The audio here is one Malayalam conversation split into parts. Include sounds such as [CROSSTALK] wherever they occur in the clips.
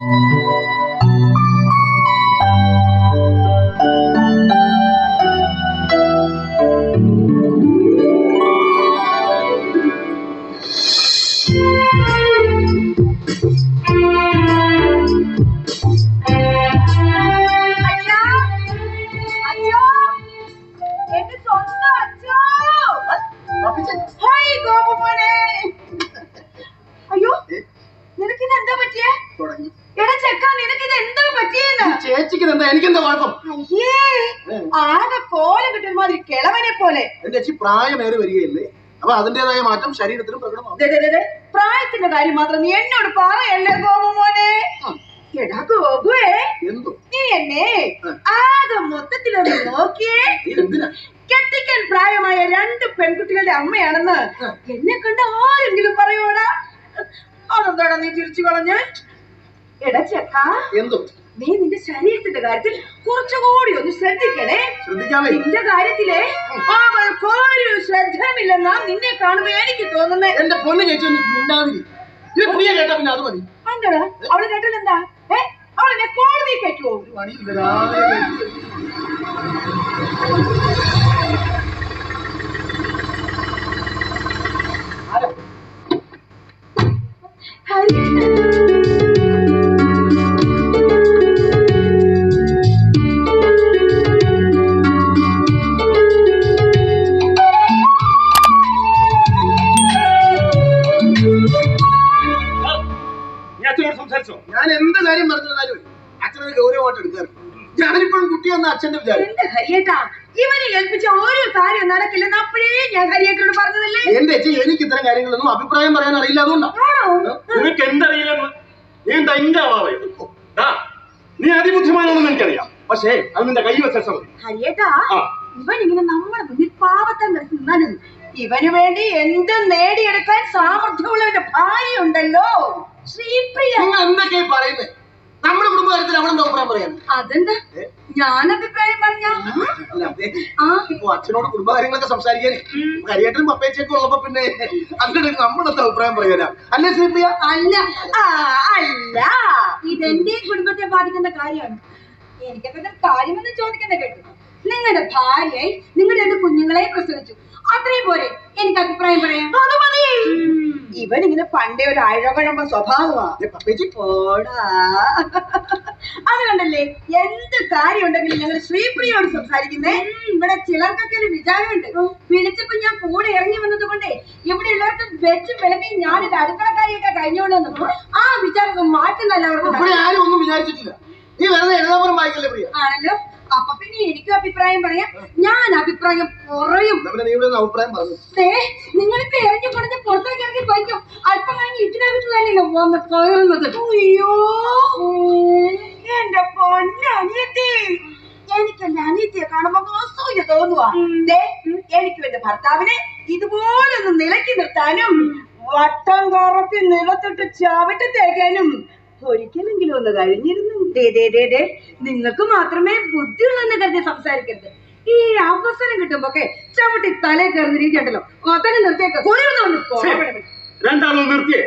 അച്ഛാ ശരീരത്തിലും ദേ, പ്രായത്തിന്റെ കാര്യം മാത്രം നീ എന്നോട് പറയല്ലേ ഗോപുമോനെ എടാ ഗോപുവേ എന്തു? നീ എന്നെ ആകെ മൊത്തത്തിലൊന്ന് നോക്കിയേ. കെട്ടിക്കാൻ പ്രായമായ രണ്ട് പെൺകുട്ടികളുടെ അമ്മയാണെന്ന് എന്നെ കണ്ട് ആരെങ്കിലും പറയോടാ? അതെന്താടാ നീ ചിരിച്ചു കളഞ്ഞ? എടാ ചെക്ക എന്തു? നീ നിന്റെ ശരീരത്തിന്റെ കാര്യത്തിൽ കുറച്ചുകൂടി ഒന്ന് ശ്രദ്ധിക്കണേ. ശ്രദ്ധിക്കാമേ. നിന്റെ കാര്യത്തിലെ അവൾക്കൊരു ശ്രദ്ധമില്ലെന്നാ നിന്നെ കാണുമ്പോ എനിക്ക് തോന്നുന്നേ. എന്റെ പൊന്ന് ചേച്ചി ഒന്ന് മിണ്ടാതിരി. ഇത് പ്രിയ കേട്ടാ പിന്നെ അത് മതി. എന്താടാ അവൾ കേട്ടതെന്താ? ഏ? അവളെന്നെ കോടതി ഒരു പണിയില്ല രാവിലെ കഴിച്ച് സംസാരിച്ചോ? ഞാൻ എന്ത് കാര്യം പറഞ്ഞിരുന്നാലും അച്ഛനൊരു ഗൗരവമായിട്ട് എടുക്കാറുണ്ട്. ഞാനിപ്പോഴും കുട്ടിയെന്ന അച്ഛന്റെ വിചാരം. എന്റെ ഹരിയേട്ടാ ഇവനെ ഏൽപ്പിച്ച ഓരോ കാര്യം നടക്കില്ലെന്ന് അപ്പോഴേ ഞാൻ ഹരിയേട്ടനോട് പറഞ്ഞതല്ലേ? എന്റെ അച്ഛൻ എനിക്ക് ഇത്തരം കാര്യങ്ങളൊന്നും അഭിപ്രായം പറയാൻ അറിയില്ല അതുകൊണ്ടാണ് ആണോ? നിനക്ക് എന്തറിയില്ലെന്ന്? നീ എന്താ ഇന്റെ അവാവയോ ആ നീ അതിബുദ്ധിമാനാണെന്ന് എനിക്കറിയാം. പക്ഷേ അത് നിന്റെ കൈ വെച്ച മതി ഹരിയേട്ടാ ആ. ഇവൻ ഇങ്ങനെ നമ്മളെ മുന്നിൽ പാവത്തം നിന്നാലും ഇവന് വേണ്ടി എന്തും നേടിയെടുക്കാൻ സാമർഥ്യമുള്ളവന്റെ ഭാര്യ ഉണ്ടല്ലോ ശ്രീപ്രിയ നിങ്ങൾ എന്തൊക്കെയാ പറയുന്നത് നമ്മുടെ കുടുംബകാര്യത്തിൽ അവളെന്താ അഭിപ്രായം പറയാൻ? അതെന്താ? ഞാൻ അഭിപ്രായം പറഞ്ഞ? അച്ഛനോട് കുടുംബകാര്യങ്ങളൊക്കെ സംസാരിക്കാനേ കരിയേട്ടനും പപ്പേച്ചൊക്കെ ഉള്ളപ്പോ പിന്നെ അങ്ങനെ നമ്മളത്തെ അഭിപ്രായം പറയാനാ? അല്ലേ ശ്രീപ്രിയ അല്ല. ആ, അല്ല. ഇതെന്റെ കുടുംബത്തെ ബാധിക്കുന്ന കാര്യമാണ്. എനിക്കതൊരു കാര്യമെന്ന് ചോദിക്കുന്ന കേട്ടു നിങ്ങളുടെ ഭാര്യയെ നിങ്ങളുടെ രണ്ട് കുഞ്ഞുങ്ങളെ പ്രസവിച്ചു. അത്രയും പോലെ എനിക്ക് അഭിപ്രായം പറയാം. അത് മതി. ഇവൻ ഇങ്ങനെ പണ്ടേ ഒരു അഴകഴമ്പ സ്വഭാവമാണ് ദേ പപ്പേച്ചി? പോടാ. അത് കണ്ടല്ലേ? എന്ത് കാര്യം ഉണ്ടെങ്കിലും ഞങ്ങൾ ശ്രീപ്രിയോട് സംസാരിക്കുന്നേ. ഇവിടെ ചിലർക്കൊക്കെ ഒരു വിചാരമുണ്ട്. വിളിച്ചപ്പോ ഞാൻ കൂടെ ഇറങ്ങി വന്നത് കൊണ്ടേ ഇവിടെ ഉള്ളവർക്ക് വെച്ച് വിളമ്പി ഞാനൊരു അടുക്കളക്കാരിയൊക്കെ കഴിഞ്ഞോളൂ വന്നു ആ വിചാരം മാറ്റുന്നല്ല അവർക്ക് ആരും ഒന്നും വിചാരിച്ചിട്ടില്ല. നീ വെറുതെ എഴുതാപുരം വായിക്കല്ലേ പ്രിയ? ആണല്ലോ. അപ്പൊ പിന്നെ എനിക്കും അഭിപ്രായം പറയാം. ഞാൻ അഭിപ്രായം പറയും. നിങ്ങൾ ഇപ്പൊ പറഞ്ഞു ഇറങ്ങി പറഞ്ഞ് പുറത്തേക്ക് ഇറങ്ങി പോയിക്കോ അല്പം കഴിഞ്ഞ് ഇതിനകത്ത് തന്നെയല്ലോ വന്ന് കയറുന്നത്. അയ്യോ. എന്റെ പൊന്നനിയത്തി എനിക്ക് എന്റെ അനിയത്തിയെ കാണുമ്പോ അസൂയ തോന്നുവാ. ദേ, എനിക്കും എന്റെ ഭർത്താവിനെ ഇതുപോലെ ഒന്ന് നിലക്കി നിർത്താനും വട്ടം കറപ്പി നിലത്തിട്ട് ചവിട്ടി തേക്കാനും ഒരിക്കലെങ്കിലും ഒന്ന് കഴിഞ്ഞിരുന്നു. ദേ ദേ ദേ ദേ നിങ്ങൾക്ക് മാത്രമേ ബുദ്ധിയുള്ളെന്ന് കരുതി സംസാരിക്കരുത്. ഈ അവസരം കിട്ടുമ്പോക്കെ ചവിട്ടി തലേ കയറുന്ന രീതിയുണ്ടല്ലോ അതന്നെ നിർത്തിയേക്ക്. രണ്ടാളും നിർത്തിയേ.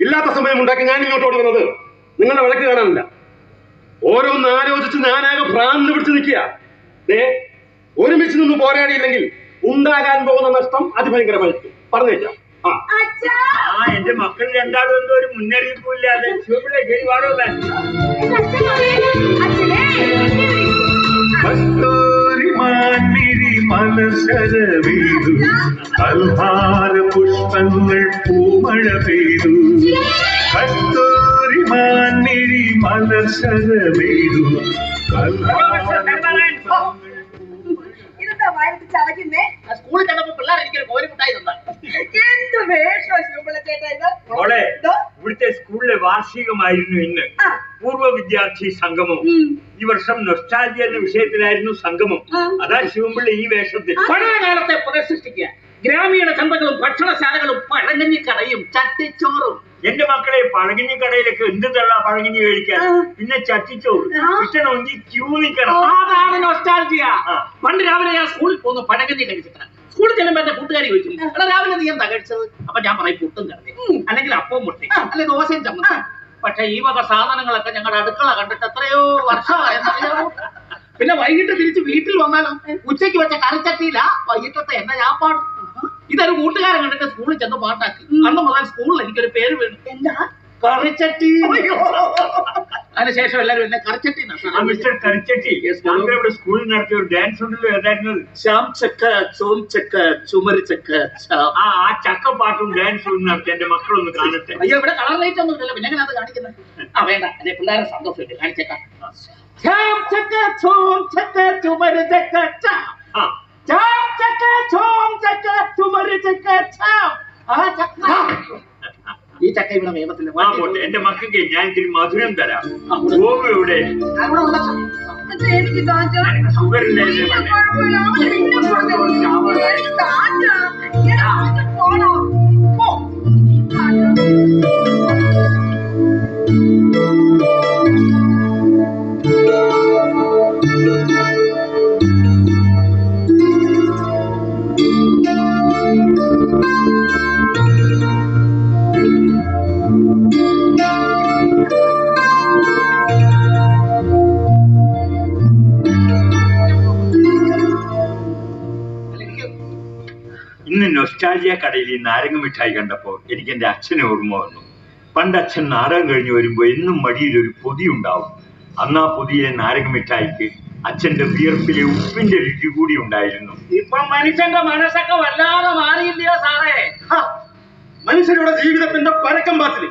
ഇല്ലാത്ത സമയം ഉണ്ടാക്കി ഞാൻ ഇങ്ങോട്ട് ഓടി വന്നത് നിങ്ങളുടെ വിളക്ക് കാണാനില്ല. ഓരോന്ന് ആലോചിച്ച് ഞാനാകെ ഭ്രാന്ത് പിടിച്ച് നിൽക്കുക. ഒരുമിച്ച് നിന്ന് പോരാടിയില്ലെങ്കിൽ ഉണ്ടാകാൻ പോകുന്ന നഷ്ടം അതിഭയങ്കരമായിരിക്കും. പറഞ്ഞേക്കാം. ആ. എന്റെ മക്കൾ രണ്ടാളും എന്തോ ഒരു മുന്നറിയിപ്പും ഇല്ലാതെ ശിവപിള്ള കേൾവാടോ എന്റെ അച്ഛൻ പറയണേ, അച്ഛനെ, കസ്തൂരി മാൻമിഴി മലസരവെയ്തു കൽഹാര പുഷ്പങ്ങൾ പൂമഴ പെയ്തു. കസ്തൂരി മാന്നിരി മലസരവെയ്തു ചവയ്ക്കുന്നേ? സ്കൂളിൽ ചെന്നപ്പോ പിള്ളേർ എനിക്കൊരു കോരിമുട്ടായി തന്നെ. എന്ത് വേഷോ ഇത്? മോളെ? ഇവിടുത്തെ സ്കൂളിലെ വാർഷികമായിരുന്നു ഇന്ന്. പൂർവ വിദ്യാർത്ഥി സംഗമം. ഈ വർഷം നൊസ്റ്റാൾജി എന്ന വിഷയത്തിലായിരുന്നു സംഗമം. അതാ ശിവമ്പിള്ള ഈ വേഷത്തിൽ. കാലത്തെ പുനഃസൃഷ്ടിക്കുക ഗ്രാമീണ ചന്തകളും ഭക്ഷണശാലകളും പഴങ്കഞ്ഞിക്കടയും ചട്ടിച്ചോറും. എന്റെ മക്കളെ പഴകിഞ്ഞി കടയിലൊക്കെ എന്ത് തള്ള പഴകിഞ്ഞി കഴിക്കാൻ പിന്നെ ചട്ടിച്ചോറ്. ആ. കിട്ടണമെങ്കിൽ ക്യൂ നിൽക്കണം അതാണ് നൊസ്റ്റാൾജിയ പണ്ട് രാവിലെ ഞാൻ സ്കൂളിൽ പോകുന്നു പഴകഞ്ഞി കഴിച്ചിട്ട് സ്കൂളിൽ ചെല്ലുമ്പോ എന്റെ കൂട്ടുകാരി ചോദിച്ചു എടാ രാവിലെ നീ എന്താ കഴിച്ചത്? അപ്പൊ ഞാൻ പറയും പുട്ടും കറി അല്ലെങ്കിൽ അപ്പവും മുട്ടേ അല്ലെ ദോശയും ചമ്മ പക്ഷെ ഈ വക സാധനങ്ങളൊക്കെ ഞങ്ങളുടെ അടുക്കള കണ്ടിട്ട് എത്രയോ വർഷമായെന്നറിയാമോ പിന്നെ വൈകിട്ട് തിരിച്ച് വീട്ടിൽ വന്നാലും ഉച്ചയ്ക്ക് വെച്ച കറിച്ചട്ടിയില്ല വൈകിട്ടത്തെ എന്നെ പാടും. ഇതൊരു കൂട്ടുകാരൻ കണ്ടിട്ട് സ്കൂളിൽ ചെന്ന് പാട്ടാക്കി. അന്ന് മുതൽ സ്കൂളിൽ എനിക്കൊരു പേര് വീണു. എന്താ? കറിച്ചട്ടി. അതിനുശേഷം എല്ലാരും എന്നെ കറിച്ചട്ടി മിസ്റ്റർ ഇവിടെ സ്കൂളിൽ നടത്തിയ ഒരു ഡാൻസ് ഉണ്ടല്ലോ ഏതായിരുന്നു ശ്യാം ചക്ക ചോം ചക്ക ചുമരി ചക്ക ആ ചക്ക പാട്ടും ഡാൻസും നടത്തി എന്റെ മക്കളൊന്ന് കാണട്ടെ. അയ്യോ ഇവിടെ കളർ ലൈറ്റ് ഒന്നും ഇല്ലല്ലോ. പിന്നെ അത് കാണിക്കുന്നത് ആ വേണ്ട. അല്ലെ പിള്ളേരെ സന്തോഷമില്ല കാണിച്ചേക്കാം. ശ്യാം ചക്ക ചോം ചക്ക ചുമരി ചക്ക ചാം ചക്ക ചോം ചക്ക ചുമരി ചക്ക ചാം ആ ചക്ക. ഈ ചക്ക ഇവിടെ പോട്ടെ. എന്റെ മക്കൾക്ക് ഞാൻ ഇത്തിരി മധുരം തരാം. ഇവിടെ. കടയിൽ ഈ നാരങ്ങ മിഠായി കണ്ടപ്പോൾ എനിക്ക് എന്റെ അച്ഛനെ ഓർമ്മ വന്നു. പണ്ട് അച്ഛൻ നാടകം കഴിഞ്ഞ് വരുമ്പോൾ എന്നും മടിയിൽ ഒരു പൊതി ഉണ്ടാവും. അന്ന് ആ പൊതിയിലെ നാരങ്ങ മിഠായിക്ക് അച്ഛന്റെ വിയർപ്പിലെ ഉപ്പിന്റെ രുചി കൂടി ഉണ്ടായിരുന്നു. ഇപ്പൊ മനുഷ്യന്റെ മനസ്സൊക്കെ വല്ലാതെ മാറിയില്ലയോ സാറേ? മനുഷ്യരുടെ ജീവിതത്തിന്റെ പരക്കം പാത്തിൽ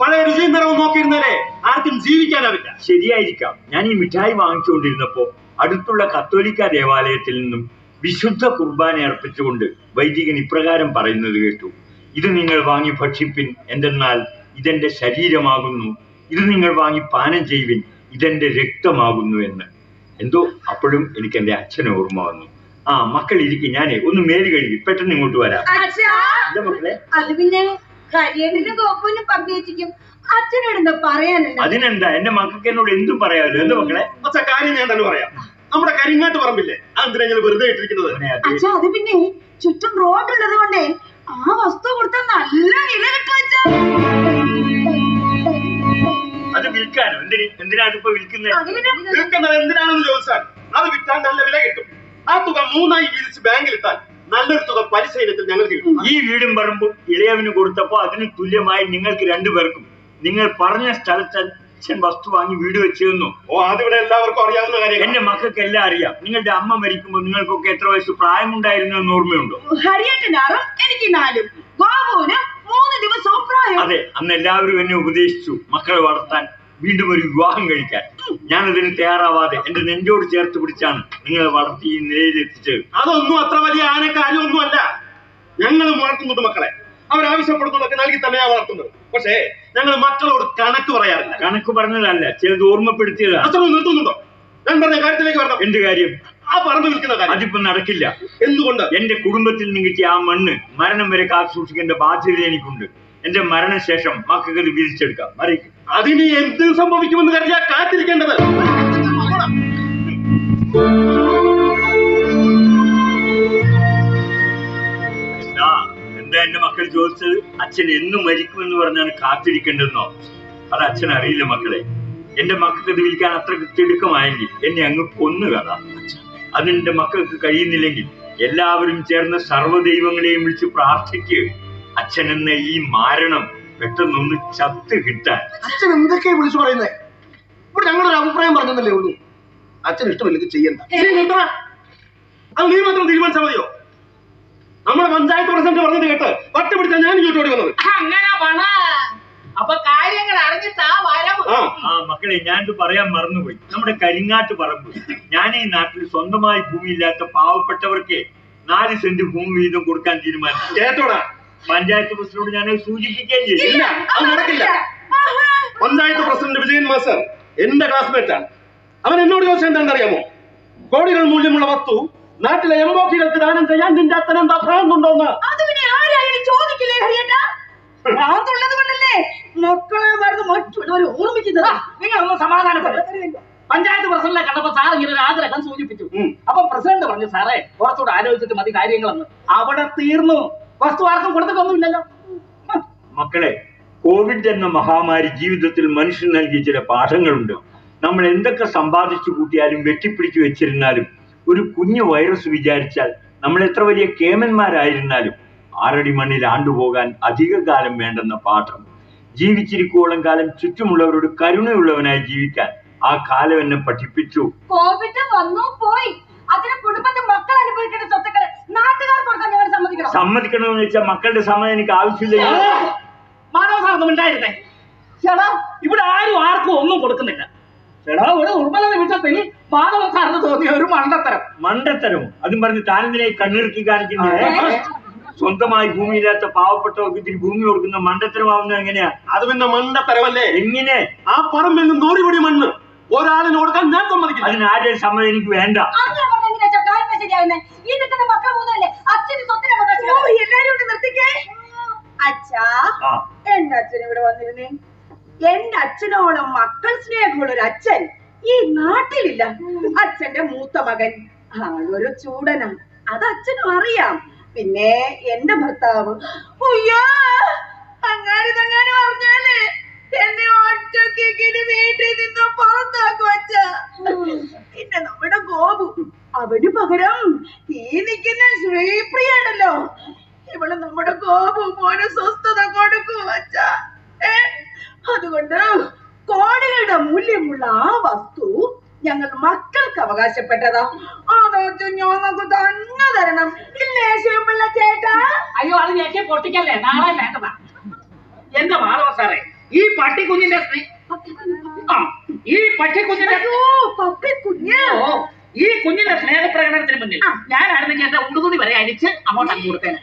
പഴയ രുചിയും നിറവും നോക്കിയിരുന്നാലേ ആർക്കും ജീവിക്കാനാവില്ല. ശരിയായിരിക്കാം. ഞാൻ ഈ മിഠായി വാങ്ങിച്ചുകൊണ്ടിരുന്നപ്പോ അടുത്തുള്ള കത്തോലിക്ക ദേവാലയത്തിൽ നിന്നും വിശുദ്ധ കുർബാന അർപ്പിച്ചുകൊണ്ട് വൈദികൻ ഇപ്രകാരം പറയുന്നത് കേട്ടു. ഇത് നിങ്ങൾ വാങ്ങി ഭക്ഷിപ്പിൻ എന്തെന്നാൽ ഇതെന്റെ ശരീരമാകുന്നു. ഇത് നിങ്ങൾ വാങ്ങി പാനം ചെയ്യുവിൻ ഇതെന്റെ രക്തമാകുന്നു എന്ന്. എന്തോ അപ്പോഴും എനിക്ക് എന്റെ അച്ഛനെ ഓർമ്മ വന്നു. ആ മക്കൾ ഇരിക്കും ഞാനേ ഒന്ന് മേൽ കഴുകി പെട്ടെന്ന് ഇങ്ങോട്ട് വരാം. മക്കളെ? അത് പിന്നെ അച്ഛനോട് എന്താ അതിനെന്താ? എന്റെ മക്കൾക്ക് എന്നോട് എന്തും പറയാമല്ലോ. എന്താ മക്കളെ? അച്ഛ കാര്യം ഞാൻ തന്നെ പറയാം. നമ്മുടെ കരിങ്ങാട്ട് പറമ്പില്ലേ? അതെന്തിനാ ഞങ്ങൾ വെറുതെ ഇട്ടിരിക്കുന്നത്? അച്ഛാ അത് പിന്നെ ചുറ്റും റോഡ് ഉള്ളത് കൊണ്ടേ ആ വസ്തു കൊടുത്താൽ നല്ല വില കിട്ടും അച്ഛാ. അത് വിൽക്കാനോ? എന്തിന്? എന്തിനാണ് ഇപ്പൊ വിൽക്കുന്നത് തീർക്കുന്നത് എന്തിനാണെന്ന് ചോദിച്ചാൽ അത് വിറ്റാൽ നല്ല വില കിട്ടും. ആ തുക മൂന്നായി വീതിച്ച് ബാങ്കിൽ ഇട്ടാൽ നല്ലൊരു തുക പലിശ ഇനത്തിൽ ഞങ്ങൾക്ക് കിട്ടും. ഈ വീടും പറമ്പും ഇളയവന് കൊടുത്തപ്പോ അതിന് തുല്യമായി നിങ്ങൾക്ക് രണ്ടുപേർക്കും. നിങ്ങൾ പറഞ്ഞ സ്ഥലത്ത് അച്ഛൻ വസ്തു വാങ്ങി വീട് വെച്ചിരുന്നു ഓ അതിവിടെ എല്ലാവർക്കും അറിയാവുന്ന കാര്യം എന്റെ മക്കൾക്ക് എല്ലാം അറിയാം. നിങ്ങളുടെ അമ്മ മരിക്കുമ്പോൾ നിങ്ങൾക്കൊക്കെ എത്ര വയസ്സ് പ്രായമുണ്ടായിരുന്നു എന്ന് ഓർമ്മയുണ്ടോ? ഹരിയേട്ടന് ആറും എനിക്ക് നാലും. ബാബുവിന് മൂന്ന് ദിവസവും പ്രായം അതെ അന്ന് എല്ലാവരും എന്നെ ഉപദേശിച്ചു മക്കളെ വളർത്താൻ. വീണ്ടും ഒരു വിവാഹം കഴിക്കാൻ. ഞാൻ അതിന് തയ്യാറാവാതെ എന്റെ നെഞ്ചോട് ചേർത്ത് പിടിച്ചാണ് നിങ്ങളെ വളർത്തി ഈ നിലയിലെത്തിച്ചത്. അതൊന്നും അത്ര വലിയ ആനക്കാര്യമൊന്നുമല്ല. ഞങ്ങളും വളർത്തുന്നുണ്ട് മക്കളെ. അവരാവശ്യപ്പെടുന്നതൊക്കെ നൽകി തന്നെയാ വളർത്തുന്നത്. പക്ഷേ ഞങ്ങൾ മറ്റുള്ളവർ കണക്ക് പറയാറില്ല. കണക്ക് പറഞ്ഞതല്ല ചിലത് ഓർമ്മപ്പെടുത്തിയതാണ് അത്ര നിർത്തുന്നുണ്ടോ? ഞാൻ പറഞ്ഞ കാര്യത്തിലേക്ക് വരണം. എന്ത് കാര്യം? ആ പറമ്പ് നിൽക്കുന്ന കാര്യം. അതിപ്പോ നടക്കില്ല. എന്തുകൊണ്ട്? എന്റെ കുടുംബത്തിൽ നിന്ന് കിട്ടിയ ആ മണ്ണ് മരണം വരെ കാത്തു സൂക്ഷിക്കേണ്ട ബാധ്യത എനിക്കുണ്ട്. എന്റെ മരണശേഷം മക്കൾക്ക് വിരിച്ചെടുക്കാം മറിയിക്കും. അതിന് എന്ത് സംഭവിക്കുമെന്ന് കരുതിയാ കാത്തിരിക്കേണ്ടത്? എന്റെ മക്കൾ ചോദിച്ചത് അച്ഛൻ എന്നും മരിക്കുമെന്ന് പറഞ്ഞാണ് കാത്തിരിക്കേണ്ടതെന്നോ? അത് അച്ഛൻ അറിയില്ല മക്കളെ. എന്റെ മക്കൾക്ക് ഇത് വിളിക്കാൻ അത്ര തിടുക്കമായെങ്കിൽ എന്നെ അങ്ങ് കൊന്നുകഥ എന്റെ മക്കൾക്ക് കഴിയുന്നില്ലെങ്കിൽ എല്ലാവരും ചേർന്ന് സർവദൈവങ്ങളെയും വിളിച്ച് പ്രാർത്ഥിക്ക്. അച്ഛൻ എന്ന ഈ മാരണം പെട്ടെന്നൊന്ന് ചത്ത് കിട്ടാൻ. അച്ഛൻ എന്തൊക്കെയാ വിളിച്ചു പറയുന്നേ? ഇവിടെ ഞങ്ങളൊരു അഭിപ്രായം പറഞ്ഞതല്ലേ ഉള്ളൂ. അച്ഛൻ ഇഷ്ടമില്ലെങ്കിൽ ചെയ്യണ്ട. അത് നീ മാത്രം തീരുമാനിച്ചാൽ മതിയോ? നമ്മുടെ പഞ്ചായത്ത് പ്രസിഡന്റ് പറഞ്ഞത് കേട്ട് പട്ട് പിടിച്ചാൽ ഞാൻ ഇങ്ങോട്ട് ഓടി വന്നത്. അങ്ങനെ പണ അപ്പൊ കാര്യങ്ങൾ അറിഞ്ഞിട്ടാ വരവ് ആ. ആ മക്കളെ ഞാനിത് പറയാൻ മറന്നുപോയി. നമ്മുടെ കരിങ്ങാട്ട് പറമ്പ്. ഞാൻ ഈ നാട്ടിൽ സ്വന്തമായി ഭൂമിയില്ലാത്ത പാവപ്പെട്ടവർക്ക് നാല് സെന്റ് ഭൂമി വീതം കൊടുക്കാൻ തീരുമാനിച്ചു. കേട്ടോടാ. പഞ്ചായത്ത് പ്രസിഡന്റ് ഞാൻ സൂചിപ്പിക്കുകയും ചെയ്തില്ല അത് നടക്കില്ല. പഞ്ചായത്ത് പ്രസിഡന്റ് വിജയൻ മാസ്റ്റർ എന്റെ ക്ലാസ്മേറ്റാണ് അവൻ എന്നോട് ചോദിച്ചത് എന്താണെന്ന് അറിയാമോ കോടികൾ മൂല്യമുള്ള വസ്തു നാട്ടിലെ എംബോക്കികൾക്ക് ദാനം ചെയ്യാൻ നിന്റെ അച്ഛൻ എന്താ ഭ്രാന്തുണ്ടോന്ന്? അത് പിന്നെ ആരായാലും ചോദിക്കില്ലേ ഹരിയേട്ടാ? ഭ്രാന്തുള്ളത് കൊണ്ടല്ലേ മക്കളെ മറന്ന് മറ്റുള്ളവർ ഓർമ്മിക്കുന്നത്? നിങ്ങൾ ഒന്ന് സമാധാനപ്പെടും. പഞ്ചായത്ത് പ്രസിഡന്റിനെ കണ്ടപ്പോ സാർ ഇങ്ങനെ ഒരു ആഗ്രഹം സൂചിപ്പിച്ചു. അപ്പൊ പ്രസിഡന്റ് പറഞ്ഞു സാറേ കുറച്ചുകൂടെ ആലോചിച്ചിട്ട് മതി കാര്യങ്ങളെന്ന്. അവിടെ തീർന്നു. വസ്തു ആർക്കും കൊടുത്തിട്ടൊന്നുമില്ലല്ലോ. മക്കളെ കോവിഡ് എന്ന മഹാമാരി ജീവിതത്തിൽ മനുഷ്യൻ നൽകിയ ചില പാഠങ്ങളുണ്ട്. നമ്മൾ എന്തൊക്കെ സമ്പാദിച്ചു കൂട്ടിയാലും വെട്ടിപ്പിടിച്ചു വെച്ചിരുന്നാലും ഒരു കുഞ്ഞു വൈറസ് വിചാരിച്ചാൽ നമ്മൾ എത്ര വലിയ കേമന്മാരായിരുന്നാലും ആറടി മണ്ണിൽ ആണ്ടുപോകാൻ അധിക കാലം വേണ്ടെന്ന പാഠം. ജീവിച്ചിരിക്കോളം കാലം ചുറ്റുമുള്ളവരോട് കരുണയുള്ളവനായി ജീവിക്കാൻ ആ കാലം എന്നെ പഠിപ്പിച്ചു. കോവിഡ് വന്നു പോയി. അതിന് കുടുംബത്തെ മക്കൾ അനുഭവിക്കേണ്ട സ്വത്തുക്കൾ നാട്ടുകാർ കൊടുക്കാൻ ഞങ്ങൾ സമ്മതിക്കണം. സമ്മതിക്കണമെന്ന് വെച്ചാൽ മക്കളുടെ സമയം എനിക്ക് ആവശ്യമില്ല. മാധവ സാർ ഒന്നും ഉണ്ടായിരുന്നേ. ചേടാ ഇവിടെ ആരും ആർക്കും ഒന്നും കൊടുക്കുന്നില്ല. ചേടാ ഒരു ഉർബല നിമിഷത്തിൽ മാധവ തോന്നിയ ഒരു മണ്ടത്തരം. മണ്ടത്തരം. അതും പറഞ്ഞ് താനെന്തിനായി കണ്ണിറുക്കി കാണിക്കുന്നത് സ്വന്തമായി ഭൂമിയില്ലാത്ത പാവപ്പെട്ടവർക്ക് ഇത്തിരി ഭൂമി കൊടുക്കുന്ന മണ്ടത്തരമാവുന്നത് എങ്ങനെയാ? അത് പിന്നെ മണ്ടത്തരമല്ലേ? എങ്ങനെ? ആ പറമ്പിൽ നിന്ന് നൂറ് പിടി മണ്ണ്. ഒരാളിന് കൊടുക്കാൻ ഞാൻ സമ്മതിക്കില്ല. അതിന് ആരെയും സമ്മതം എനിക്ക് വേണ്ട. എല്ലാരും നിർത്തിക്കേ. അച്ഛാ അച്ഛൻ ഇവിടെ വന്നിരുന്നേ? എന്റെ അച്ഛനോളം മക്കൾ സ്നേഹമുള്ള ഒരു അച്ഛൻ ഈ നാട്ടിലില്ല. അച്ഛന്റെ മൂത്ത മകൻ. ആളൊരു ചൂടനാ. അത് അച്ഛനും അറിയാം. പിന്നെ എന്റെ ഭർത്താവ്. അയ്യോ! അങ്ങാരി തങ്ങാനും പറഞ്ഞാലേ എന്നെ ഒറ്റക്കിന് വീട്ടിൽ നിന്ന് പുറത്താക്കും അച്ഛ. പിന്നെ നമ്മുടെ ഗോപു. അവന് പകരം ഈ നിൽക്കുന്ന ശ്രീപ്രിയാണല്ലോ. ഇവൾ നമ്മുടെ ഗോപു മോന് സ്വസ്ഥത കൊടുക്കും അച്ഛ. ഏ? അതുകൊണ്ട് കോടികളുടെ മൂല്യമുള്ള ആ വസ്തു ഞങ്ങൾ മക്കൾക്ക് അവകാശപ്പെട്ടതാ. അതത് ഞങ്ങൾക്ക് തന്നെ തരണം. ഇല്ലേ ശിവപിള്ള ചേട്ടാ? അയ്യോ അത് ചേച്ചി പൊട്ടിക്കല്ലേ? നാളെ വേണ്ടതാ എന്റെ മാധവ സാറേ ഈ പട്ടിക്കുഞ്ഞിന്റെ ഈ പട്ടിക്കുഞ്ഞിന്റെ അയ്യോ പപ്പി ഈ കുഞ്ഞിന്റെ സ്നേഹപ്രകടനത്തിന് മുന്നിൽ ഞാനായിരുന്നെങ്കിൽ എന്റെ ഉടുതുണി വരെ അടിച്ച് അങ്ങോട്ട് അങ്ങ് കൊടുത്തേനെ.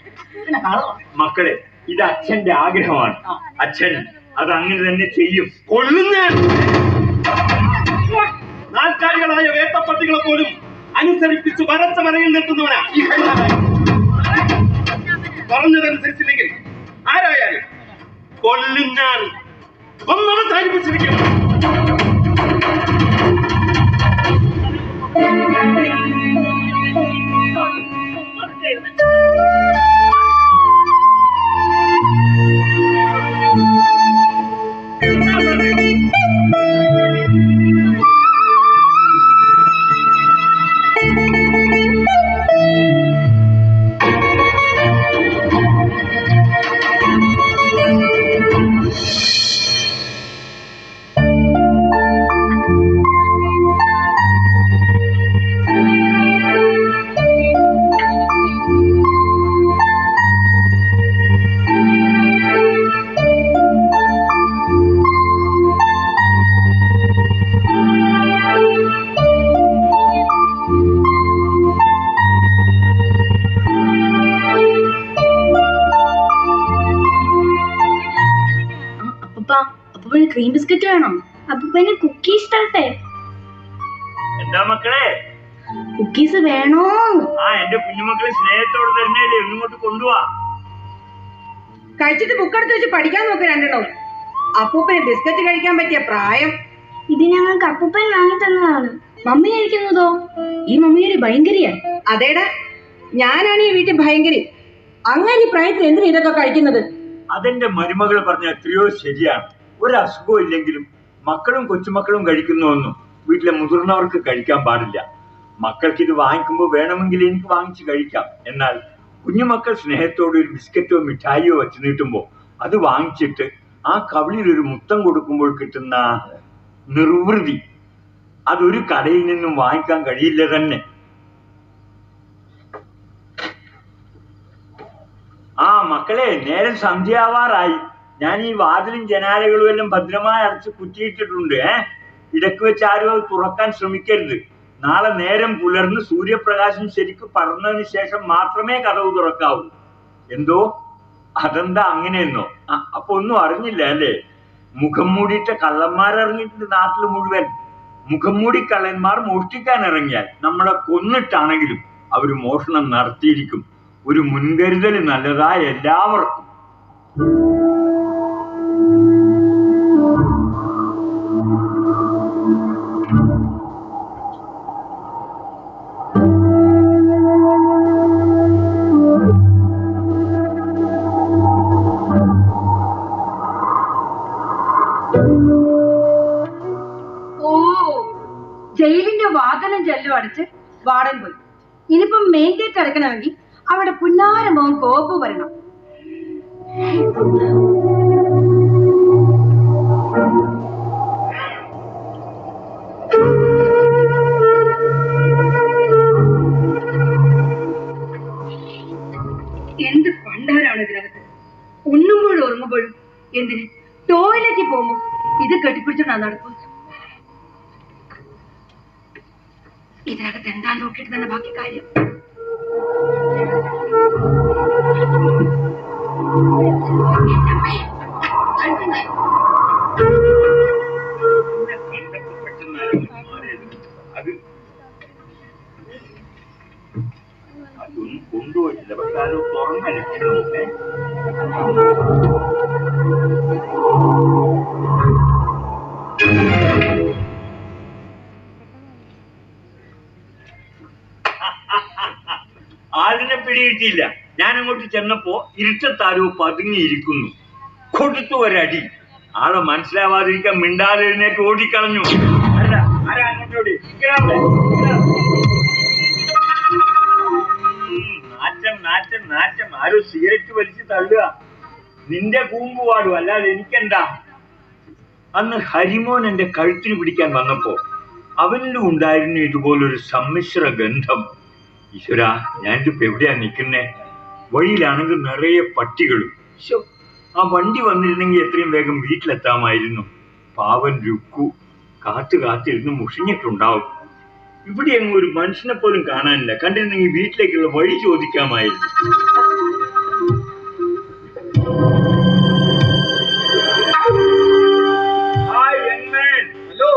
മക്കളെ ഇത് അച്ഛന്റെ ആഗ്രഹമാണ്. അച്ഛൻ അത് അങ്ങനെ തന്നെ ചെയ്യും. കൊള്ളുന്ന നാൽക്കാലികളായ വേട്ടപ്പട്ടികളെ പോലും അനുസരിപ്പിച്ച് വരച്ച വരയിൽ ഹരിനാരായണൻ. പറഞ്ഞതനുസരിച്ചില്ലെങ്കിൽ ആരായാലും കൊല്ലും ഞാൻ Thank അപ്പൂപ്പ കുഞ്ഞുമക്കളെ സ്നേഹത്തോടെ തരുന്നേലേ ഇങ്ങോട്ട് കൊണ്ടുപോവാ കഴിച്ചിട്ട് ബുക്കെടുത്ത് വെച്ച് പഠിക്കാൻ നോക്ക് രണ്ടെണ്ണം. അപ്പൂപ്പന് ബിസ്ക്കറ്റ് കഴിക്കാൻ പറ്റിയ പ്രായം. ഇത് ഞങ്ങൾക്ക് അപ്പൂപ്പൻ വാങ്ങി തന്നതാണ്. മമ്മി കഴിക്കുന്നതോ ഈ മമ്മി ഒരു ഭയങ്കരിയാ. അതേടാ ഞാനാണ് ഈ വീട്ടിൽ ഭയങ്കരി. അങ്ങനെ ഈ പ്രായത്തിൽ എന്തിനാ ഇതൊക്കെ കഴിക്കുന്നത്? അതെന്റെ മരുമകൾ പറഞ്ഞ എത്രയോ ശരിയാണ്. ഒരു അസുഖവും ഇല്ലെങ്കിലും മക്കളും കൊച്ചുമക്കളും കഴിക്കുന്നതൊന്നും വീട്ടിലെ മുതിർന്നവർക്ക് കഴിക്കാൻ പാടില്ല. മക്കൾക്ക് ഇത് വാങ്ങിക്കുമ്പോൾ വേണമെങ്കിൽ എനിക്ക് വാങ്ങിച്ച് കഴിക്കാം. എന്നാൽ കുഞ്ഞുമക്കൾ സ്നേഹത്തോടെ ഒരു ബിസ്ക്കറ്റോ മിഠായിയോ വെച്ച് നീട്ടുമ്പോൾ അത് വാങ്ങിച്ചിട്ട് ആ കവിളിൽ ഒരു മുത്തം കൊടുക്കുമ്പോൾ കിട്ടുന്ന നിർവൃതി അതൊരു കടയിൽ നിന്നും വാങ്ങിക്കാൻ കഴിയില്ല തന്നെ. ആ മക്കളെ നേരം സന്ധ്യാവാറായി. ഞാൻ ഈ വാതിലും ജനാലകളും എല്ലാം ഭദ്രമായി അടച്ച് കുറ്റിയിട്ടിട്ടുണ്ട് ഏഹ് ഇടയ്ക്ക് വെച്ച് ആരും അത് തുറക്കാൻ ശ്രമിക്കരുത്. നാളെ നേരം പുലർന്ന് സൂര്യപ്രകാശം ശരിക്ക് പറഞ്ഞതിന് ശേഷം മാത്രമേ കഥവ് തുറക്കാവൂ. എന്തോ? അതെന്താ അങ്ങനെയെന്നോ? അപ്പൊ ഒന്നും അറിഞ്ഞില്ല അല്ലേ? മുഖം മൂടിയിട്ട കള്ളന്മാരിറങ്ങിയിട്ടുണ്ട് നാട്ടിൽ മുഴുവൻ. മുഖം മൂടി കള്ളന്മാർ മോഷ്ടിക്കാൻ ഇറങ്ങിയാൽ നമ്മളെ കൊന്നിട്ടാണെങ്കിലും അവർ മോഷണം നടത്തിയിരിക്കും. ഒരു മുൻകരുതൽ നല്ലതായ എല്ലാവർക്കും. ജയിലിന്റെ വാതനം ചെല്ലു അടച്ച് വാടൻ പോയി. ഇനിയിപ്പം മെയിൻ ഗേറ്റ് അടക്കണമെങ്കിൽ അവിടെ പുന്നാരമോൻ കോപ്പ് വരണം. കൊണ്ടുപോയിട്ടില്ല. പക്ഷെ അത് തുറന്ന ലക്ഷണമൊക്കെ ആളിനെ പിടിയിട്ടില്ല. ഞാൻ അങ്ങോട്ട് ചെന്നപ്പോ ഇരുട്ടത്താരോ പതുങ്ങിയിരിക്കുന്നു. കൊടുത്തു ഒരടി. ആളെ മനസ്സിലാവാതിരിക്കാൻ മിണ്ടാതെ എഴുന്നേറ്റ് ഓടിക്കളഞ്ഞു. അല്ല ആരാ അങ്ങോട്ട് നാറ്റം. ആരോ സിഗരറ്റ് വലിച്ചു തള്ളുക. നിന്റെ കൂമ്പ് പാടും അല്ലാതെ എനിക്കെന്താ? അന്ന് ഹരിമോൻ എന്റെ കഴുത്തിന് പിടിക്കാൻ വന്നപ്പോ അവനിലും ഉണ്ടായിരുന്നു ഇതുപോലൊരു സമ്മിശ്ര ഗന്ധം. ഈശ്വര ഞാനിതിപ്പോ എവിടെയാ നിൽക്കുന്നേ? വഴിയിലാണെങ്കിൽ നിറയെ പട്ടികളും. ആ വണ്ടി വന്നിരുന്നെങ്കിൽ എത്രയും വേഗം വീട്ടിലെത്താമായിരുന്നു. പാവൻ രുക്കു. കാത്തു കാത്തിരുന്ന് മുഷിഞ്ഞിട്ടുണ്ടാവും. ഇവിടെ അങ്ങ് ഒരു മനുഷ്യനെ പോലും കാണാനില്ല. കണ്ടിരുന്നെങ്കിൽ വീട്ടിലേക്കുള്ള വഴി ചോദിക്കാമായിരുന്നു. ഹലോ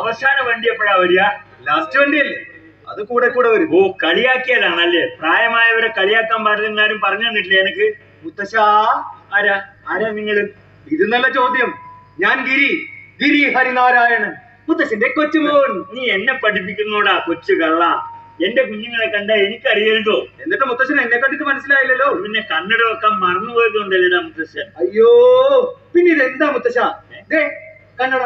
അവസാന വണ്ടി എപ്പോഴാ വരിക? ലാസ്റ്റ് വണ്ടിയല്ലേ? അത് കൂടെ കൂടെ വരും. ഓ കളിയാക്കിയതാണല്ലേ? പ്രായമായവരെ കളിയാക്കാൻ പാടില്ലെന്നാരും പറഞ്ഞു തന്നിട്ടില്ല എനിക്ക്? മുത്തശ്ശാ ആരാ? ആരാ നിങ്ങൾ? ഇത് നല്ല ചോദ്യം. ഞാൻ ഗിരി. ഗിരി ഹരിനാരായണൻ. മുത്തശ്ശന്റെ കൊച്ചുമോൻ. നീ എന്നെ പഠിപ്പിക്കുന്നോടാ കൊച്ചു കള്ള. എന്റെ കുഞ്ഞുങ്ങളെ കണ്ട എനിക്കറിയരുതോ? എന്നിട്ട് മുത്തശ്ശൻ എന്നെ കണ്ടിട്ട് മനസ്സിലായില്ലല്ലോ? പിന്നെ കണ്ണട വെക്കാൻ മറന്നുപോയതുകൊണ്ടല്ലേടാ മുത്തശ്ശൻ. അയ്യോ പിന്നെ ഇതെന്താ മുത്തശ്ശ? കണ്ണട.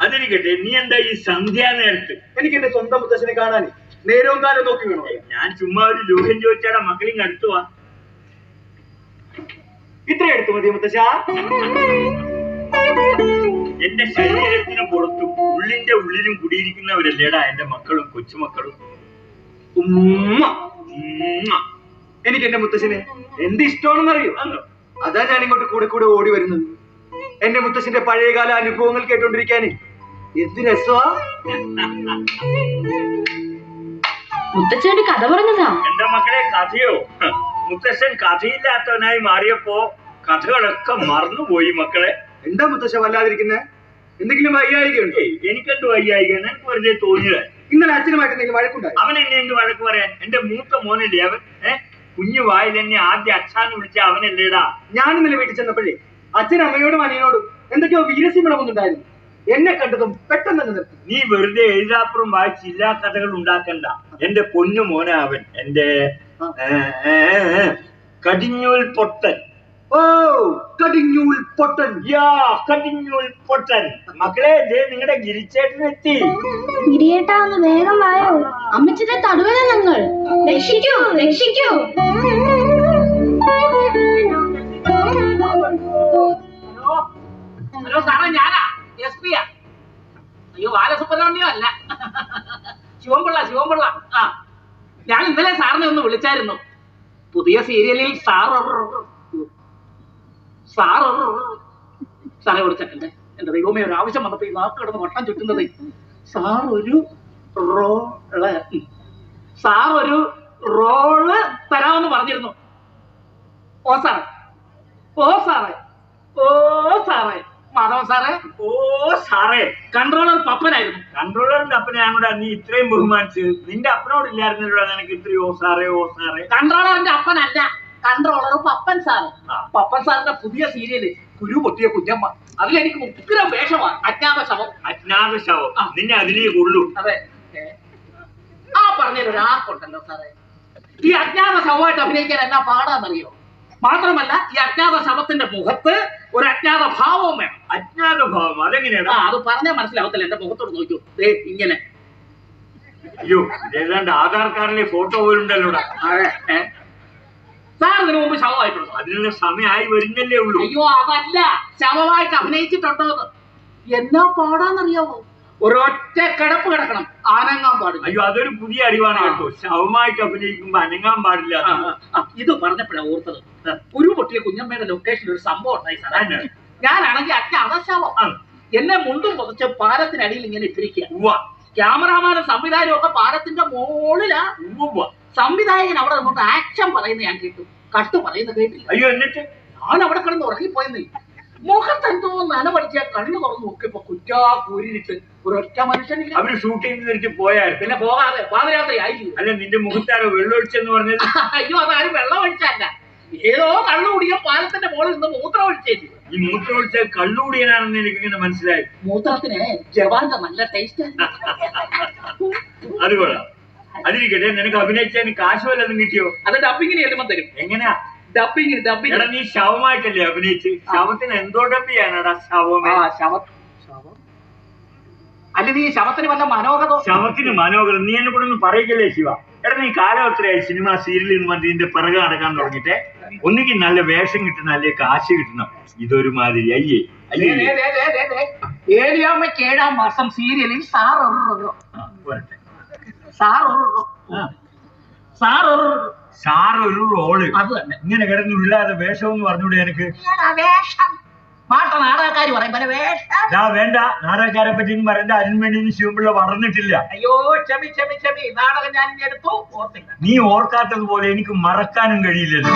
അതിരിക്കട്ടെ നീ എന്താ ഈ സന്ധ്യാ നേരത്ത്? എനിക്ക് എന്റെ സ്വന്തം മുത്തശ്ശനെ കാണാൻ നേരവും കാലം നോക്കി വേണോ? ഞാൻ ചുമ്മാ ഒരു ലോഹ്യം ചോദിച്ചാടാ മക്കളിങ് അടുത്തു വാ ഇത്ര എടുത്തു മതി മുത്തശ്ശ? [LAUGHS] എന്റെ ശരീരത്തിന് പുറത്തും ഉള്ളിന്റെ ഉള്ളിലും കുടിയിരിക്കുന്നവരല്ലേടാ എന്റെ മക്കളും കൊച്ചുമക്കളും? ഉമ്മ ഉമ്മ. എനിക്ക് എന്റെ മുത്തശ്ശനെ എന്ത് ഇഷ്ടമാണെന്ന് അറിയോ അതാ ഞാൻ ഇങ്ങോട്ട് കൂടെ കൂടെ ഓടി വരുന്നത്. എന്റെ മുത്തശ്ശന്റെ പഴയകാല അനുഭവങ്ങൾ കേട്ടോണ്ടിരിക്കാന് എന്ത് രസമാ? മുത്തച്ഛനോട് കഥ പറഞ്ഞതാ. എന്റെ മക്കളെ കഥയോ? മുത്തശ്ശൻ കഥയില്ലാത്തവനായി മാറിയപ്പോ കഥകളൊക്കെ മറന്നുപോയി മക്കളെ. എന്താ മുത്തശ്ശ വല്ലാതിരിക്കുന്നെ? എന്തെങ്കിലും വയ്യായികയുണ്ടോ? ഉണ്ടോ എനിക്കെന്ത് വയ്യായിക. എനിക്ക് വെറുതെ തോന്നിയത്. ഇന്നലെ അച്ഛനുമായിട്ട് എന്തെങ്കിലും വഴക്കുണ്ടായി? അവൻ എന്നെ എന്ത് വഴക്ക് പറയാൻ. എന്റെ മൂത്ത മോനല്ലേ അവൻ കുഞ്ഞു വായിൽ എന്നെ ആദ്യം അച്ഛാന്ന് വിളിച്ച അവനല്ലേടാ. ഞാൻ ഇന്നലെ വീട്ടിൽ ചെന്നപ്പോഴേ അച്ഛൻ അമ്മയോടും അനിയനോടും എന്തൊക്കെയോ വീരസിമണമൊന്നുണ്ടായിരുന്നു എന്നെ കണ്ടതും പെട്ടെന്ന് തന്നെ നിർത്തി. നീ വെറുതെ എഴുതാപ്പുറം വായിച്ച് ഇല്ലാ കഥകൾ ഉണ്ടാക്കണ്ട. എന്റെ പൊന്നു മോനെ അവൻ. എന്റെ കടിഞ്ഞൂൽ പൊട്ടൻ. ഓ കടിഞ്ഞൂൽ പൊട്ടൻ. യാ കടിഞ്ഞൂൽ പൊട്ടൻ. മക്കളെ ദേ നിങ്ങളുടെ ഗിരിച്ചേട്ടൻ എത്തി. ഗിരിയേട്ടാ ഒന്ന് വേഗം വായോ. അമ്മച്ചിന്റെ തടുവല ഞങ്ങൾ. രക്ഷിക്കൂ രക്ഷിക്കൂ. ഹലോ സാറേ ഞാനാ. എസ് പിയാ. അയ്യോ ബാലസുബ്രഹ്മണ്യം അല്ല. ശിവൻപിള്ള ശിവൻപിള്ള. ആ ഞാൻ ഇന്നലെ സാറിനെ ഒന്ന് വിളിച്ചായിരുന്നു. പുതിയ സീരിയലിൽ സാർ സാർ സാറേ ഒരു സെക്കൻഡ് എന്റെ ദൈവമേ ഒരു ആവശ്യം വന്നപ്പോ ഈ നാക്ക് കിടന്ന് വട്ടം ചുറ്റുന്നത്. സാർ ഒരു റോൾ സാർ ഒരു റോൾ തരാമെന്ന് പറഞ്ഞിരുന്നു. ഓ സാറേ. ഓ സാറേ. ഓ സാറേ. മാധവൻ സാറേ. ഓ സാറേ. കൺട്രോളർ പപ്പനായിരുന്നു. കൺട്രോളറിന്റെ അപ്പനെയാണോടാ നീ ഇത്രയും ബഹുമാനിച്ചത് നിന്റെ അപ്പനോട് അപ്പനോടില്ലായിരുന്നല്ലോടാ നിനക്ക് ഇത്രയും ഓ സാറേ ഓ സാറേ. കൺട്രോളറിന്റെ അപ്പനല്ല. കൺട്രോളർ പപ്പൻ സാർ പപ്പൻ സാറിന്റെ പുതിയ സീരിയൽ കുരു പൊട്ടിയ കുഞ്ഞമ്മ. അതിലെനിക്ക് ഉഗ്രം വേഷമാണ്. അജ്ഞാത ശവം അജ്ഞാത ശവം നിന്നെ അതിലേ കൊള്ളൂ. അതെ. ആ പറഞ്ഞൊരു ആർക്കുണ്ടല്ലോ സാറേ. ഈ അജ്ഞാത ശവമായിട്ട് അഭിനയിക്കാൻ എന്നാ പാടാന്നറിയോ? മാത്രമല്ല ഈ അജ്ഞാത ശവത്തിന്റെ മുഖത്ത് ഒരു അജ്ഞാത ഭാവവും വേണം. അജ്ഞാത ഭാവം. ആ അതെങ്ങനെയാടാ അത് പറഞ്ഞാൽ മനസ്സിലാവത്തില്ല. എന്റെ മുഖത്തോട് നോക്കൂ ദേ ഇങ്ങനെ. അയ്യോ ഏതാണ്ട് ആധാർ കാർഡിലെ ഫോട്ടോ പോലുണ്ടല്ലോടാ. അതെ? സാർ ഇതിനു മുമ്പ് ശവമായിട്ടുണ്ടോ? അതിനുള്ള സമയമായി വരുന്നല്ലേ ഉള്ളൂ. അയ്യോ അതല്ല. ശവമായിട്ട് അഭിനയിച്ചിട്ടുണ്ടോ എന്ന് പാടാന്നറിയാവോ? ഒരൊറ്റ കിടപ്പ് കിടക്കണം. അനങ്ങാൻ പാടില്ല. അയ്യോ അതൊരു പുതിയ അറിവാണ് കേട്ടോ. ശവമായിട്ട് അഭിനയിക്കുമ്പോ അനങ്ങാൻ പാടില്ല. ഇത് പറഞ്ഞപ്പോഴാണ് ഓർത്തത്. ഒരു ഉരുപൊട്ടിയ കുഞ്ഞമ്മയുടെ ലൊക്കേഷനിൽ ഒരു സംഭവം ഉണ്ടായി സാറേ. അതെ. ഞാനാണെങ്കിൽ അച്ഛൻ അവശാവം എന്നെ മുണ്ടും പുതച്ച് പാലത്തിനടിയിൽ ഇങ്ങനെ ഇട്ടിരിക്കുക ക്യാമറാമാന സംവിധായകനും ഒക്കെ പാലത്തിന്റെ മുകളിലാ. സംവിധായകൻ അവിടെ നിന്നോട്ട് ആക്ഷൻ പറയുന്നത് ഞാൻ കേട്ടു. കട്ട് പറയുന്നത് കേട്ടില്ല. അയ്യോ എന്നിട്ട്? ഞാൻ അവിടെ കിടന്ന് ഉറങ്ങിപ്പോയെന്ന്. മുഖത്തെന്തോ നനപടിച്ച കണ്ണു തുറന്നു നോക്കിയപ്പോ കുറ്റാ കൂരിട്ട് ഒരൊറ്റ മനുഷ്യനില്ല. അവർ ഷൂട്ടിംഗ് നിർത്തി പോയാൽ പിന്നെ പോകാതെ പാതിരാത്രി ആയി അല്ല നിന്റെ മുഖത്താരോ വെള്ളമൊഴിച്ചെന്ന് പറഞ്ഞത്? അയ്യോ അതാരും വെള്ളം ഒഴിച്ചല്ല ഏതോ കള്ളു കുടിയ പാലത്തിന്റെ മുകളിൽ നിന്ന് മൂത്രം ഒഴിച്ചേച്ചു. ഈ മൂത്രം ഒഴിച്ചാൽ കള്ളു കള്ളുകൂടിയനാണെന്ന് എനിക്ക് ഇങ്ങനെ മനസ്സിലായി. മൂത്രത്തിന് ജവാന്റെ നല്ല ടേസ്റ്റ് അത് കൊള്ളാം. അതിരിക്കട്ടെ നിനക്ക് അഭിനയിച്ചതിന് കാശ് വല്ലതും കിട്ടിയോ? അത് ഡബിങ്ങിന് ചെല്ലുമ്പോ തരും. എങ്ങനെയാ? ഡബിങ്ങിന് ഡബിങ് എടാ നീ ശവമായിട്ടല്ലേ അഭിനയിച്ച്? ശവത്തിന് എന്തോ ഡബ് ചെയ്യാനാടാ ശവമേ? ആ ശവ ശവം? അല്ല നീ ശവത്തിന് വല്ല മനോഗതോ? ശവത്തിന് മനോഹരം നീ എന്നെ കൂടെ ഒന്ന് പറയിക്കല്ലേ ശിവ? എടാ നീ കാലം എത്രയായി സിനിമ സീരിയലിൽ നിന്ന് പറഞ്ഞ് ഇതിന്റെ പിറകെ നടക്കാൻ തുടങ്ങിട്ടെ ഒന്നുകിൽ നല്ല വേഷം കിട്ടണം അല്ലെ കാശ് കിട്ടണം ഇതൊരു മാതിരി അയ്യേ. ദേ, അയ്യേ ദേ, ദേ, ദേ, ദേ, ദേ. ഏഴിയാമ്മയ്ക്ക് ഏഴാം മാസം സീരിയലിൽ സാറ് ഒരു ആ, ഒരു ആ, സാർ ഒരു സാർ ഒരു റോൾ. അത് തന്നെ. ഇങ്ങനെ കിടന്നുള്ളാതെ വേഷം എന്ന് പറഞ്ഞൂടെ എനിക്ക്? ഈയെടാ, വേഷം. പാട്ട നാടകക്കാര് പറയും പോലെ വേഷം. ദാ വേണ്ട. നാടകക്കാരെ പറ്റി പറയണ്ട. വേണ്ടി ശിവപിള്ള വളർന്നിട്ടില്ല അയ്യോ ക്ഷമി ക്ഷമി ക്ഷമി. നാടകം ഞാൻ എടുത്തു. ഓർത്തില്ല. നീ ഓർക്കാത്തതുപോലെ എനിക്ക് മറക്കാനും കഴിയില്ലല്ലോ.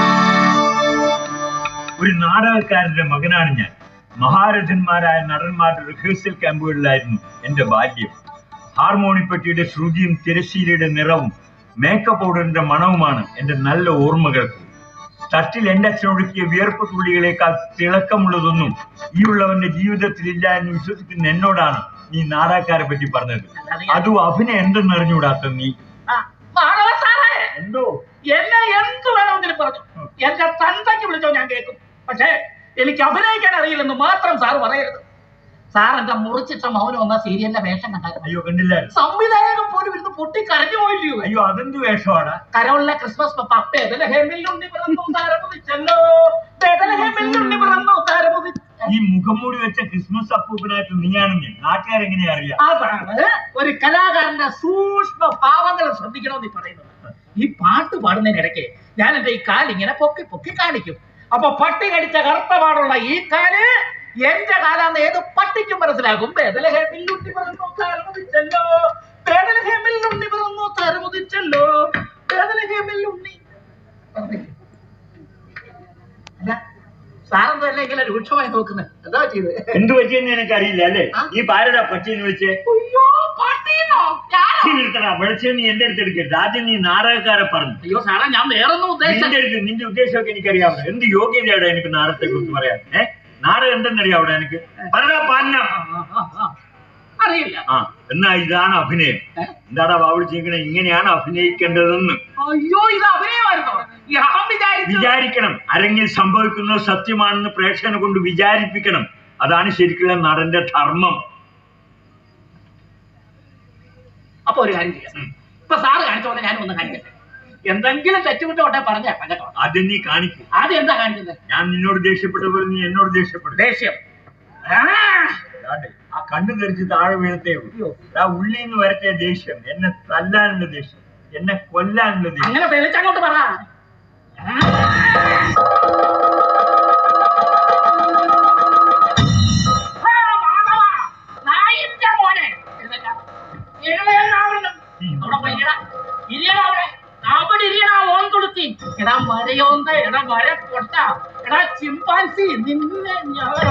ഒരു നാടകക്കാരന്റെ മകനാണ് ഞാൻ. മഹാരഥന്മാരായ നടന്മാരുടെ റിഹേഴ്സൽ ക്യാമ്പുകളിലായിരുന്നു എന്റെ ബാല്യം. ഹാർമോണിപ്പെട്ടിയുടെ ശ്രുതിയും തിരശ്ശീലയുടെ നിറവും മേക്കപ്പ് പൗഡറിന്റെ മണവുമാണ് എന്റെ നല്ല ഓർമ്മകൾക്ക്. തട്ടിൽ എന്റെ അച്ഛനൊടുക്കിയ വിയർപ്പ് തുള്ളികളേക്കാൾ തിളക്കമുള്ളതൊന്നും ഈ ഉള്ളവന്റെ ജീവിതത്തിൽ ഇല്ല എന്ന് വിശ്വസിക്കുന്ന എന്നോടാണ് നീ നാടാക്കാരെ പറ്റി പറഞ്ഞത്. അതും അഭിനയം എന്തെന്നറിഞ്ഞൂടാത്ത നീ? ആ, മാധവ സാറേ. എന്തോ? എന്നെ എന്ത് വേണമെങ്കിലും പറഞ്ഞു. എന്റെ തന്തയ്ക്ക് വിളിച്ചോ ഞാൻ കേൾക്കും. പക്ഷേ എനിക്ക് അഭിനയിക്കാൻ അറിയില്ലെന്ന് മാത്രം സാർ പറയരുത്. സാർ എന്റെ മുറിച്ചിട്ട മൗനം വന്ന സീരിയലിന്റെ വേഷം കണ്ടായിരുന്നു? അയ്യോ കണ്ടില്ല സംവിധായകൻ പോലും ഇരുന്ന് പൊട്ടി കരഞ്ഞു പോയില്ലയോ? അയ്യോ അതെന്ത് വേഷമാണ്? കരോളിലെ ക്രിസ്മസ് ഈ മുഖം മൂടി പിറന്നു താരമുദിച്ചല്ലോ. പിറന്നു ഈ വെച്ച ക്രിസ്മസ് അപ്പൂപ്പനായിട്ട് നീയാണെന്ന് നാട്ടുകാരെങ്ങനെ അറിയാം? അതാണ് ഒരു കലാകാരന്റെ സൂക്ഷ്മ പാവങ്ങൾ ശ്രദ്ധിക്കണമെന്ന് പറയുന്നത്. ഈ പാട്ട് പാടുന്നതിനിടയ്ക്ക് ഞാൻ എന്റെ ഈ കാലിങ്ങനെ പൊക്കി പൊക്കി കാണിക്കും. അപ്പൊ പട്ടി കടിച്ച കറുത്ത പാടുള്ള ഈ കാൽ എന്റെ കാലാന്ന് ഏത് പട്ടിക്കും മനസ്സിലാകും. ബേദലഹേമിൽ ഉണ്ണി പിറന്നു താരമുദിച്ചല്ലോ. ബേദലഹേമിൽ ഉണ്ണി പിറന്നു താരമുദിച്ചല്ലോ. ബേദലഹേമിൽ ഉണ്ണി അല്ല സാറെന്തോ അല്ലേ ഇങ്ങനെ രൂക്ഷമായി നോക്കുന്നത്? എന്താ ചെയ്ത്? എന്ത് പറ്റിയെന്ന് എനിക്കറിയില്ല അല്ലേ? ഈ പാരടാ പച്ചീന്ന് വിളിച്ചേ അയ്യോ പട്ടീനോ ഞാനോ? പച്ചി നിർത്തടാ വിളിച്ചേ നീ എന്റെ അടുത്ത് എടുക്കരുത്. ആദ്യം നീ നാടകക്കാരെ പറഞ്ഞു. അയ്യോ സാറേ ഞാൻ വേറൊന്നും ഉദ്ദേശിച്ച നിന്റെ ഉദ്ദേശമൊക്കെ എനിക്കറിയാമല്ലോ. എന്ത് യോഗ്യതയാണ് എനിക്ക് നാടകത്തെ കുറിച്ച് പറയാൻ? ഏ? നാടകം എന്തെന്നറിയാവിടെ എനിക്ക്? പറടാ പാന്ന. അറിയില്ല. ആ എന്നാ ഇതാണ് അഭിനയം. എന്താടാ വാവിളിച്ചിരിക്കണേ ഇങ്ങനെയാണ് അഭിനയിക്കേണ്ടതെന്ന്. അയ്യോ ഇത് അഭിനയമായിരുന്നോ? ഞാൻ വിചാരിച്ചു വിചാരിക്കണം. അരങ്ങിൽ സംഭവിക്കുന്നത് സത്യമാണെന്ന് പ്രേക്ഷകനെ കൊണ്ട് വിചാരിപ്പിക്കണം. അതാണ് ശരിക്കുള്ള നടന്റെ ധർമ്മം. അപ്പൊ ഒരു കാര്യം ചെയ്യാം. ഇപ്പൊ സാറ് കാണിച്ചോളെ ഞാൻ ഒന്ന് കാണിക്കട്ടെ? എന്തെങ്കിലും തെറ്റുകുറ്റോട്ടെ പറഞ്ഞേ കേട്ടോ ആദ്യം നീ കാണിക്കും. അത് എന്താ കാണിക്കുന്നത്? ഞാൻ നിന്നോട് ദേഷ്യപ്പെട്ട പോലെ നീ എന്നോട് ദേഷ്യപ്പെടും. ദേഷ്യം. ആ, കണ്ണു തെറിച്ച് താഴെ വീഴത്തേ ഉള്ളൂ. ആ ഉള്ളിൽ നിന്ന് വരട്ടെ ദേഷ്യം. എന്നെ തല്ലാനുള്ള ദേഷ്യം. എന്നെ കൊല്ലാനുള്ള ദേഷ്യം. അങ്ങനെ വെളിച്ചങ്ങോട്ട് പറ. ചിമ്പാൻസി നിന്നെ ഞാനുണ്ടല്ലോ കുറച്ച്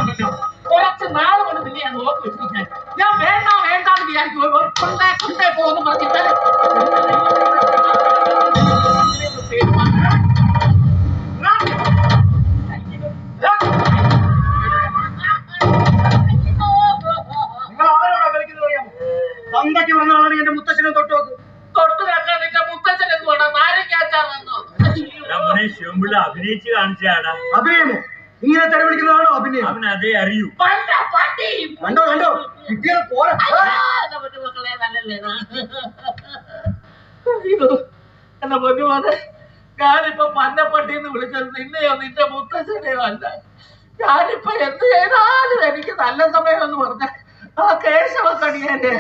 എന്റെ പൊന്നുമക്കളെ, നല്ലല്ലേടാ. അയ്യോ എന്റെ പൊന്നുമോനെ ഞാനിപ്പോ പന്നപ്പട്ടിന്ന് വിളിച്ചത് നിന്നെയോ നിന്റെ മുത്തച്ഛനെയോ അല്ല ഞാനിപ്പോ എന്ത് ചെയ്താലും എനിക്ക് നല്ല സമയം എന്ന് പറഞ്ഞ ആ കേശവ കണിയന്റെ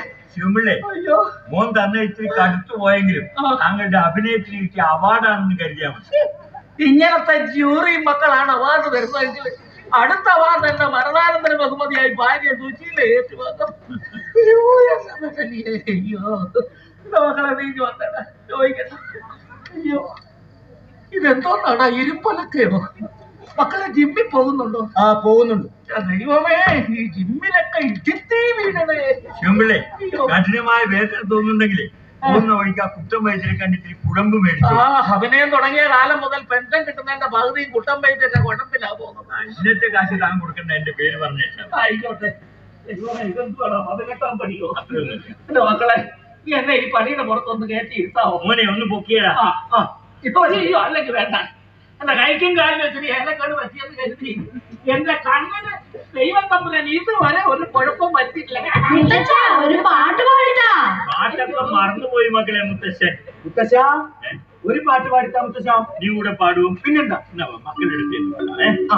അയ്യോ മോൻ തന്നെ ഇത്തിരി കടുത്തു പോയെങ്കിലും. താങ്കളുടെ അഭിനയത്തിന് കിട്ടിയ അവാർഡാണെന്ന് കരുതിയാൽ മതി ഇങ്ങനത്തെ ജൂറി മക്കളാണ് അവാർഡ് തരുന്നതെങ്കിൽ അടുത്ത അവാർഡ് എന്റെ മരണാനന്തര ബഹുമതിയായി ഭാര്യ സുശീല ഏറ്റുവാങ്ങും അയ്യോ എന്നെ മെഡലിയേ. അയ്യോ മക്കളെ നീ വന്നടാ ചോദിക്കട്ടെ അയ്യോ ഇരുപ്പലക്കയോ മക്കളെ ജിമ്മിൽ പോകുന്നുണ്ടോ? ആ പോകുന്നുണ്ട്. ദൈവമേ ഈ ജിമ്മിലൊക്കെ ഇടിത്തീ വീണതേ അയ്യോ. കഠിനമായ വേദന തോന്നുന്നുണ്ടെങ്കിലേ പോകുന്ന വഴിക്ക് ആ കുറ്റം വൈദ്യരെ കണ്ടിട്ട് കുഴമ്പ് മേടിച്ചു. ആ അഭിനയം തുടങ്ങിയ കാലം മുതൽ പെൻഷൻ കിട്ടുന്നതിന്റെ പകുതിയും കുട്ടം വൈദ്യ കുഴമ്പിലാ പോകുന്നത് ഇന്നത്തെ കാശ് താൻ കൊടുക്കണ്ട എന്റെ പേര് പറഞ്ഞേക്കാം. ആയിക്കോട്ടെ. പണിയോ എന്റെ മക്കളെ നീ എന്നെ ഈ പണിയുടെ പുറത്തൊന്ന് കയറ്റി ഇരുത്താവോ? മോനെ ഒന്ന് പൊക്കിയടാ. ഇപ്പൊ ചെയ്യോ? അല്ലെങ്കിൽ വേണ്ട. എന്റെ കൈക്കും കാലിനും വെച്ചിട്ട് ഏലക്കാട് പറ്റിയെന്ന് കരുതി. എന്റെ കണ്ണിന് ദൈവം തമ്പുരാൻ ഇതുവരെ ഒരു കുഴപ്പം പറ്റിയില്ല ഒരു പാട്ട് പാടിട്ടാ. പാട്ടൊക്കെ മറന്നുപോയി മക്കളെ മുത്തശ്ശൻ. മുത്തശ്ശ? ഒരു പാട്ട് പാടിത്താ മുത്തശ്ശ. നീ കൂടെ പാടുവും? പിന്നെന്താ? മക്കളെടുത്തേ മക്കളുടെ അടുത്ത്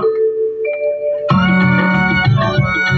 ഏ?